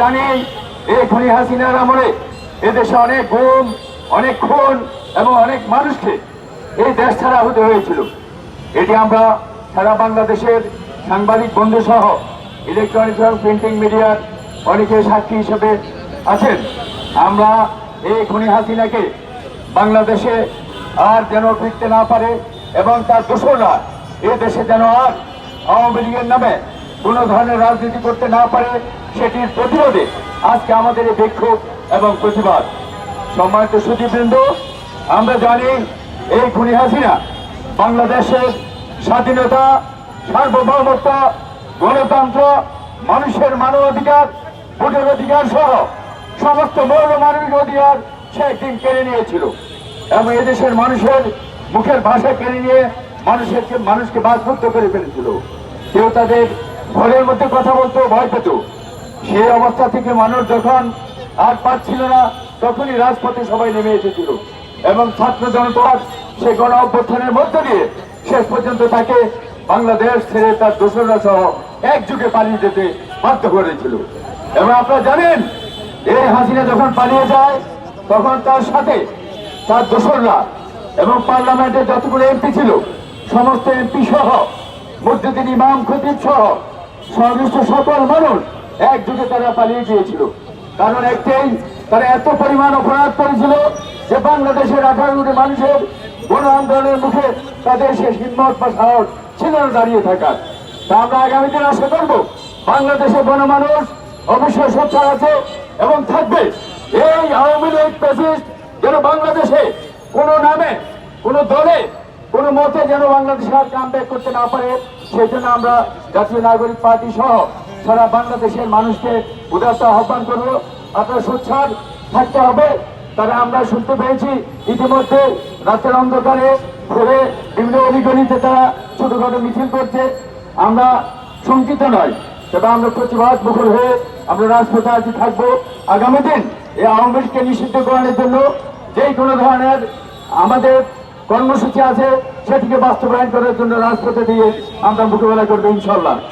জানি এই খনি হাসিনার আমলে এদেশে অনেক গুম, অনেক খুন এবং অনেক মানুষকে এই দেশ ছাড়া হতে হয়েছিল। এটি আমরা সারা বাংলাদেশের সাংবাদিক বন্ধু সহ ইলেকট্রনিক্স এবং প্রিন্টিং মিডিয়ার অনেকে সাক্ষী হিসেবে আছেন। আমরা এই খনি হাসিনাকে বাংলাদেশে আর যেন ফিরতে না পারে এবং তার দোসররা এ দেশে যেন আর আওয়ামী লীগের নামে কোনো ধরনের রাজনীতি করতে না পারে সেটির প্রতিরোধে আজকে আমাদের এই বিক্ষোভ এবং প্রতিবাদ। সম্মানিত সুদীবৃন্দ আমরা জানি এই খুনি হাসিনা বাংলাদেশের স্বাধীনতা, সার্বভৌমত্ব, গণতন্ত্র, মানুষের মানবাধিকার, ভোটের অধিকার সহ সমস্ত মৌল মানবিক অধিকার সে একদিন কেড়ে নিয়েছিল। এবং এদেশের মানুষের মুখের ভাষা কেড়ে নিয়ে মানুষের মানুষকে বাসভুক্ত করে ফেলেছিল। কেউ তাদের ঘরের মধ্যে কথা বলতো ভয় পেত। সেই অবস্থা থেকে মানুষ যখন আর পাচ্ছিল না, তখনই রাজপথে সবাই নেমে এসেছিল এবং ছাত্র জনতার সে গণ অভ্যুত্থানের মধ্য দিয়ে শেষ পর্যন্ত তাকে বাংলাদেশ ছেড়ে তার দোসররা সহ একযুগে পালিয়ে যেতে বাধ্য করেছিল। এবং আপনারা জানেন এই হাসিনা যখন পালিয়ে যায়, তখন তার সাথে তার দোসররা এবং পার্লামেন্টে যতগুলো এমপি ছিল, সমস্ত এমপি সহ, মসজিদের ইমাম, খতিব সহ সংশ্লিষ্ট সকল মানুষ একযুগে তারা পালিয়ে গিয়েছিল। কারণ একটাই, তারা এত পরিমাণ অপরাধ করেছিল যে বাংলাদেশের আঠারো কোটি মানুষের গণ আন্দোলনের মুখে তাদের সে হিম্মত বা সাহস ছিল দাঁড়িয়ে থাকার। তা আমরা আগামী দিন আশা করব বাংলাদেশের গণমানুষ অবশ্যই সোচ্চার আছে এবং থাকবে। এই আওয়ামী লীগ প্রেসিস্ট যেন বাংলাদেশে কোনো নামে, কোনো দলে কোনো মতে যেন বাংলাদেশে আর কাম করতে না পারে, সেই জন্য আমরা জাতীয় নাগরিক পার্টি সহ সারা বাংলাদেশের মানুষকে উদারতা আহ্বান করব। আপনারা সোচ্চার থাকতে হবে। তারা আমরা শুনতে পেয়েছি ইতিমধ্যে রাতের অন্ধকারে ঘুরে বিভিন্ন অলিগলিতে তারা ছোটখাটো মিছিল করছে। আমরা শঙ্কিত নয় তবে আমরা প্রতিবাদ মুখর হয়ে আমরা রাজপথে আজ থাকব। আগামী দিন এই আওয়ামী লীগকে নিষিদ্ধ করানোর জন্য যে কোনো ধরনের আমাদের কর্মসূচি আছে সেটিকে বাস্তবায়ন করার জন্য রাজপথে দিয়ে আমরা মোকাবেলা করব ইনশাল্লাহ।